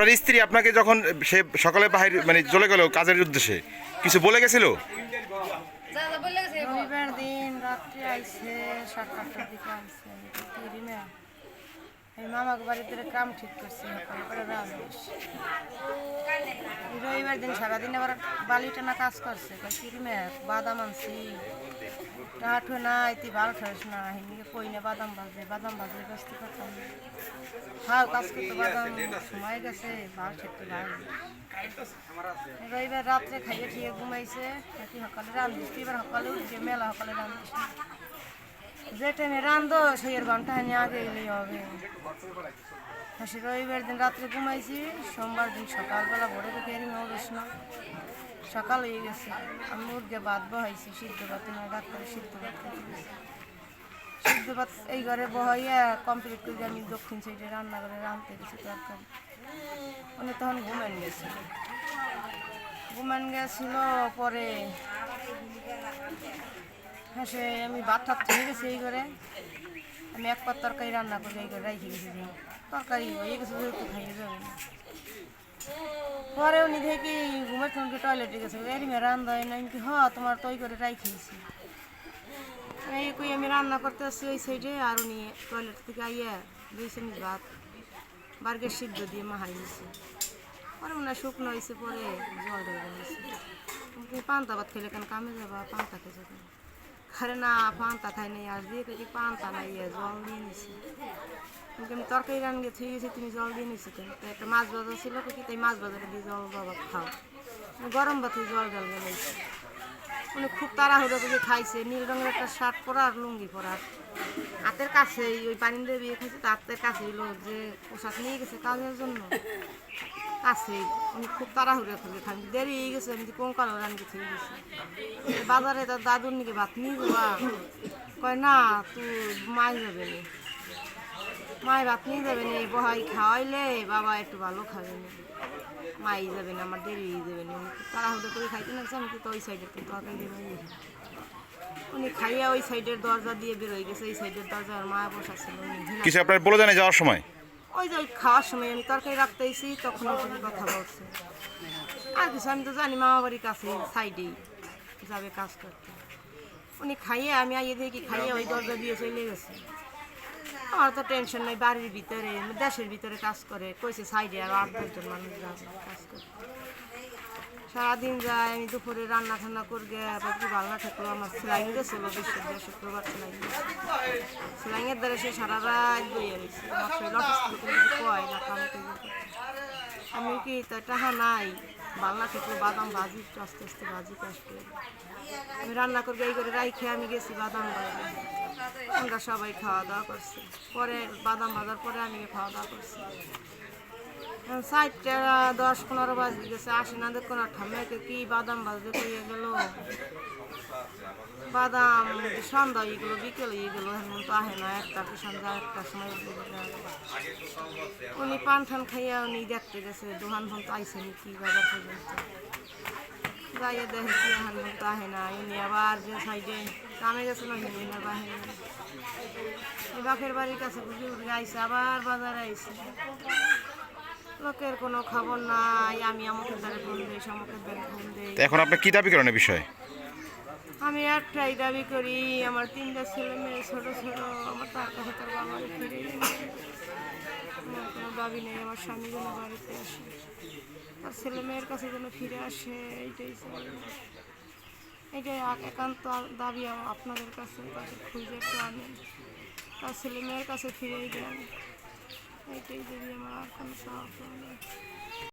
আপনার স্ত্রী আপনাকে যখন সে সকালে বাহির মানে চলে গেল কাজের উদ্দেশ্যে কিছু বলে গেছিল? রবিবার দিন রাত্রে আইসে সাত আটটার দিকে আইসে তিরি এই মামাকে বাড়িতে কাম ঠিক করছে রবিবার দিন সারাদিন আবার বালি টানা কাজ করছে বাদাম আনছি। রাঠো না তুই ভালো ঠাস না হিনিকে কই না বাদাম বাজে বাদাম বাজে ব্যস্ত করতাম হ্যাঁ কাজ করতে বাদাম সময় গেছে ভালো ঠিকতে ভালো রবিবার রাত্রে খাইয়ে ঠিয়ে ঘুমাইছে নাকি সকালে রান্ধিস এবার সকালে উঠছে মেলা সকালে রান্ধিস যে টাইমে রান্ধো সেই ঘণ্টা হানি আগে এলেই হবে সে রবিবার দিন রাত্রে ঘুমাইছি সোমবার দিন সকালবেলা ভোরে তো ফেরি হবে না সকাল হয়ে গেছে। আমি মুরগে ভাত বহাইছি, সিদ্ধ ভাত ডাক্তারে সিদ্ধ ভাত সিদ্ধ ভাত এই ঘরে বহাইয়া কমপ্লিট করে আমি দক্ষিণ সাইডে রান্না করে রাঁধতে গেছি তরকারি। উনি তখন ঘুমেন গেছিল ঘুমেন গেছিল পরে হ্যাঁ সে আমি ভাত টাত খেয়ে গেছি এই ঘরে। আমি এক পাত তরকারি রান্না করে এই ঘরে রেখে গেছি। তরকারি হয়ে গেছে খাইয়ে যাবে পরে উনি দেখি ঘুমের তোমাকে টয়লেটে গেছে? এর মেয়ে রান্না হয় না কি হ তোমার তৈ করে রাই খেয়েছি। এই কই আমি রান্না করতে আসছি ওই সাইডে আর উনি টয়লেট থেকে আইয়া চামচ ভাত। বার্গের সিদ্ধ দিয়ে মাহাই নিছে পরে মনে শুকনো হয়েছে পরে জল দিয়েছে পান্তা ভাত খেলে কেন কামে যাবা? পান্তা খেতে কেন আরে না, পান্তা খাই নাই আর দিয়ে পান্তা নাই জল দিয়ে নিছি। কিন্তু আমি তরকারি রান গেছে গেছে, তুমি জল দিয়ে নিছি কেন? তো একটা মাছ বাজার ছিল কি, তাই মাছ বাজারে দিয়ে জল বাবা, খাও। গরম ভাতে জল জল গেলাইছে উনি খুব তাড়াহুড়ো করে খাইছে, নীল রঙের একটা শার্ট পরা আর লুঙ্গি পরা। হাতের কাছেই, ওই পানি দিয়ে বিয়ে খাইছে তার হাতের কাছেই লোক যে পোশাক নিয়ে গেছে কাজের জন্য। কাছেই, উনি খুব তাড়াহুড়ো করে খান। দেরি হয়ে গেছে, আমি কঙ্কাল রান গেছে হয়ে গেছে? তো বাজারে তার দাদুর নিকে ভাত নিয়ে যাবা কয়, না, তুই মাই যাবে মাই ভাত নিয়ে যাবে না বহাই খাওয়াইলে বাবা একটু ভালো খাবে না। মাই যাবে না আমার দেরি হয়ে যাবে না। উনি তাড়াহুড়ো করে খাইতে না আমি তো ওই সাইডে তো তরকারি উনি খাইয়া ওই সাইডের দরজা দিয়ে বেরোয় গেছে এই সাইডের দরজা আর মা বসা ছিল কিছু আপনার বলে জানে যাওয়ার সময়? ওই যে খাওয়ার সময় আমি তরকারি রাখতে এসেছি তখন কথা বলছে। আর কিছু আমি তো জানি মামা বাড়ির কাছে সাইডেই যাবে কাজ করতে। উনি খাইয়ে আমি আইয়ে দেখি খাইয়ে ওই দরজা দিয়ে চলে গেছে। আমার তো টেনশন নেই, বাড়ির ভিতরে, দেশের ভিতরে কাজ করে, কইছে সাইডে আর আট দশজন মানুষ কাজ করতে সারাদিন যায়, আমি দুপুরে রান্না ঠান্না করবে, আবার কি ভালো না থাকল? আমার সেলাইন গেছিল বৃহস্পতিবার শুক্রবার সেলাইন সেলাইনের দ্বারা সে সারা রাত বইয়ে রয়েছে। কয় না আমি কি, তো টাকা নাই। বাংলা থেকে বাদাম ভাজি আস্তে আস্তে ভাজি করে। আমি রান্না করবে, এই করে রাই খেয়ে আমি গেছি বাদাম আমরা সবাই খাওয়া দাওয়া করছি। পরে বাদাম ভাজার পরে আমি খাওয়া দাওয়া করছি। সাইডটা দশ পনেরো বাজে গেছে, আসে না, দেখো না, ঠাম্মাকে কি বাদাম বাজতে কইয়ে গেল। বাদাম সন্ধ্যা হয়ে গেলো, বিকেল হয়ে গেলো এমন তো আহে না, একটা সন্ধ্যা, একটা সময় উনি পান ঠান খাইয়া উনি দেখতে গেছে দোকান ফোন তো আইসে নি, কি বাজার পর্যন্ত যাইয়া দেখে কি এখন তো আহে না, উনি আবার যে সাইডে কামে গেছে না হিনি না বাহে এই বাপের বাড়ির কাছে বুঝে উঠে আইসে আবার বাজারে আইসে লোকের কোনো খবর নাই আমি আমাকে দ্বারা ফোন দিই আমাকে দ্বারা ফোন দিই তো এখন আপনি কি দাবি করেন এই বিষয়ে? আমি একটাই দাবি করি আমার তিনটা ছেলে মেয়ে ছোট ছোট আমার তার কাছে তার বাবা ফিরে আমার কোনো দাবি নেই আমার স্বামী যেন বাড়িতে আসে। তার ছেলে মেয়ের কাছে যেন ফিরে আসে এইটাই। এটাই এক- একান্ত দাবি আপনাদের কাছে খুঁজে একটু আনেন তার ছেলে মেয়ের কাছে ফিরেই দেন এইটাই দাবি আমার আর কোনো চাওয়া পাওয়া নেই